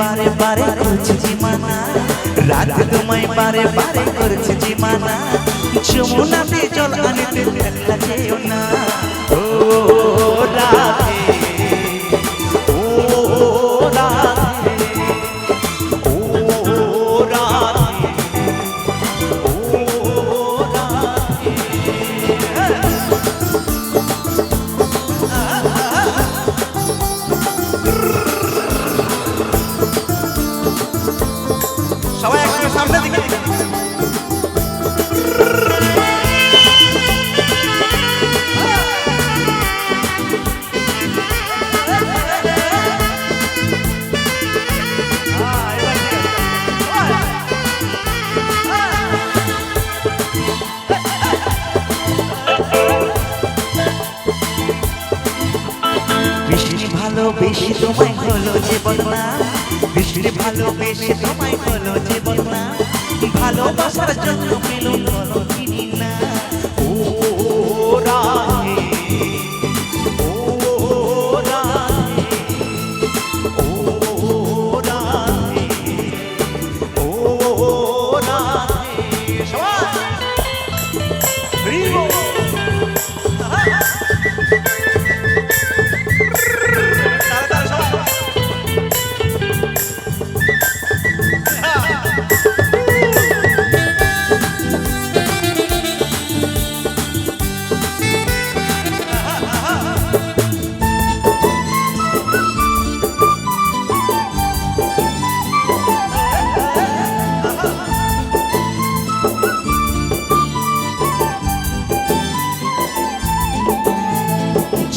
বারে বারে করছে জিমানা রাত তোমায় বারে বারে করছে জিমানা যমুনাতে জল ভালোবেসে তোমায় হলো যে না। বৃষ্টি ভালোবেসে তোমায় হলো যে না। ভালোবাসার জন্য পেল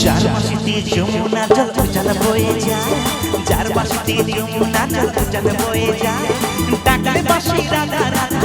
যার বাসিতে যমুনা জল জল বয়ে যায়। যার বাসিতে যমুনা জল জল বয়ে যায়। ডাকলে বাসি রাধা রাধা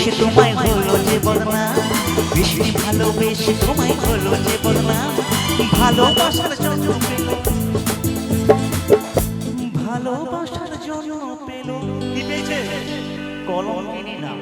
ভালোবেসে তোমায় হলো যে বদনাম বেশি ভালোবেসে তোমায় হলো যে বদনাম ভালোবাসার জন্য পেল। ভালোবাসার জন্য পেল। কি পেয়েছে? কলম না